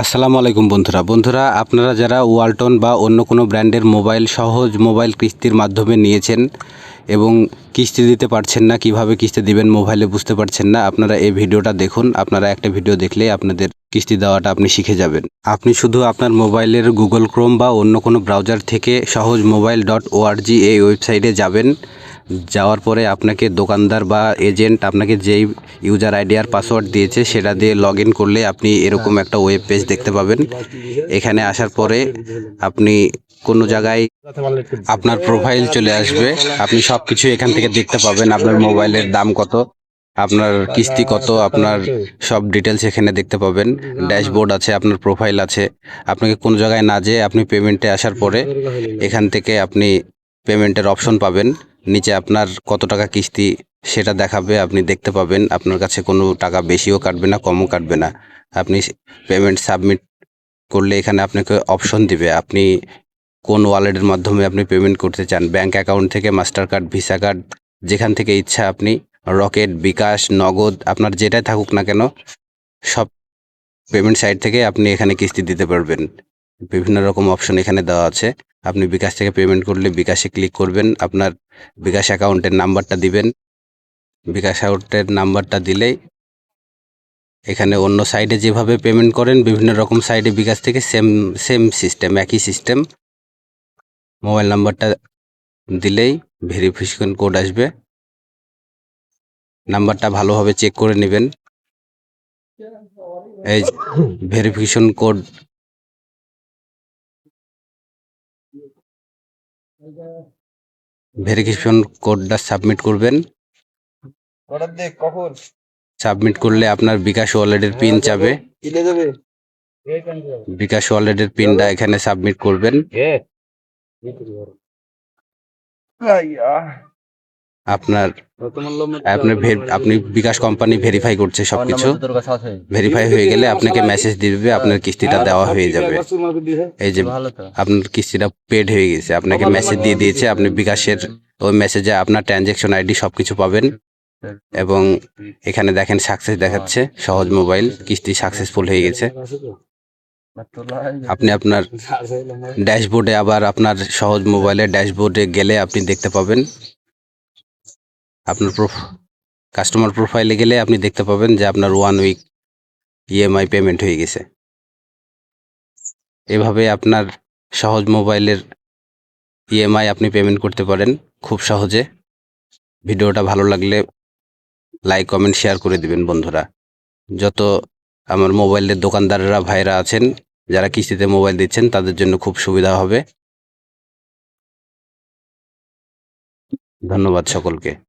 আসসালামু আলাইকুম বন্ধুরা। বন্ধুরা, আপনারা যারা ওয়ালটন বা অন্য কোনো ব্র্যান্ডের মোবাইল, সহজ মোবাইল কিস্তির মাধ্যমে নিয়েছেন এবং কিস্তি দিতে পারছেন না, কীভাবে কিস্তি দিবেন মোবাইলে বুঝতে পারছেন না, আপনারা এই ভিডিওটা দেখুন। আপনারা একটা ভিডিও দেখলে আপনাদের কিস্তি দেওয়াটা আপনি শিখে যাবেন। আপনি শুধু আপনার মোবাইলের গুগল ক্রোম বা অন্য কোনো ব্রাউজার থেকে সহজ মোবাইল ডট ওআরজি এই ওয়েবসাইটে যাবেন। যাওয়ার পরে আপনাকে দোকানদার বা এজেন্ট আপনাকে যেই ইউজার আইডি আর পাসওয়ার্ড দিয়েছে সেটা দিয়ে লগ ইন করলে আপনি এরকম একটা ওয়েব পেজ দেখতে পাবেন। এখানে আসার পরে আপনি কোনো জায়গায় আপনার প্রোফাইল চলে আসবে। আপনি সব কিছু এখান থেকে দেখতে পাবেন আপনার মোবাইলের দাম কত, আপনার কিস্তি কত, আপনার সব ডিটেলস এখানে দেখতে পাবেন। ড্যাশবোর্ড আছে, আপনার প্রোফাইল আছে। আপনাকে কোনো জায়গায় না যেয়ে আপনি পেমেন্টে আসার পরে এখান থেকে আপনি পেমেন্টের অপশন পাবেন। নিচে আপনার কত টাকা কিস্তি সেটা দেখাবে, আপনি দেখতে পাবেন। আপনার কাছে কোনো টাকা বেশিও কাটবে না, কমও কাটবে না। আপনি পেমেন্ট সাবমিট করলে এখানে আপনাকে অপশন দিবে। আপনি কোন ওয়ালেটের মাধ্যমে আপনি পেমেন্ট করতে চান, ব্যাংক অ্যাকাউন্ট থেকে মাস্টার কার্ড ভিসা কার্ড, যেখান থেকে ইচ্ছা আপনি, রকেট, বিকাশ, নগদ, আপনার যেটাই থাকুক না কেন, সব পেমেন্ট সাইট থেকে আপনি এখানে কিস্তি দিতে পারবেন। বিভিন্ন রকম অপশন এখানে দেওয়া আছে। আপনি বিকাশ থেকে পেমেন্ট করলে বিকাশে ক্লিক করবেন, আপনার বিকাশ অ্যাকাউন্টের নাম্বারটা দিবেন। বিকাশ অ্যাকাউন্টের নাম্বারটা দিলেই এখানে অন্য সাইডে যেভাবে পেমেন্ট করেন, বিভিন্ন রকম সাইডে বিকাশ থেকে সেম সেম সিস্টেম একই সিস্টেম মোবাইল নাম্বারটা দিলেই ভেরিফিকেশন কোড আসবে। নাম্বারটা ভালোভাবে চেক করে নেবেন। এই ভেরিফিকেশন কোড ভেরিফিকেশন কোডটা সাবমিট করবেন। কখন? সাবমিট করলে আপনার বিকাশ ওয়ালেটের পিন চাবে। বিকাশ ওয়ালেটের পিনটা এখানে সাবমিট করবেন। আপনার আপনি ভে- আপনি বিকাশ কোম্পানি ভেরিফাই করছে সবকিছু। ভেরিফাই হয়ে গেলে আপনাকে মেসেজ দিবে আপনার কিস্তিটা দেওয়া হয়ে যাবে। এই যে আপনার কিস্তিটা পেড হয়ে গেছে আপনাকে মেসেজ দিয়ে দিয়েছে আপনি বিকাশের ওই মেসেজে আপনার ট্রানজ্যাকশন আইডি সবকিছু পাবেন। এবং এখানে দেখেন সাকসেস দেখাচ্ছে সহজ মোবাইল কিস্তি সাকসেসফুল হয়ে গেছে। আপনি আপনার ড্যাশবোর্ডে আবার আপনার সহজ মোবাইলের ড্যাশবোর্ডে গেলে আপনি দেখতে পাবেন। আপনার কাস্টমার প্রোফাইলে গেলে আপনি দেখতে পাবেন যে আপনার ওয়ান উইক ইএমআই পেমেন্ট হয়ে গেছে। এভাবে আপনার সহজ মোবাইলের ইএমআই আপনি পেমেন্ট করতে পারেন খুব সহজে। ভিডিওটা ভালো লাগলে লাইক কমেন্ট শেয়ার করে দিবেন বন্ধুরা। যত আমার মোবাইলের দোকানদাররা ভাইরা আছেন, যারা কিস্তিতে মোবাইল দিচ্ছেন, তাদের জন্য খুব সুবিধা হবে। ধন্যবাদ সকলকে।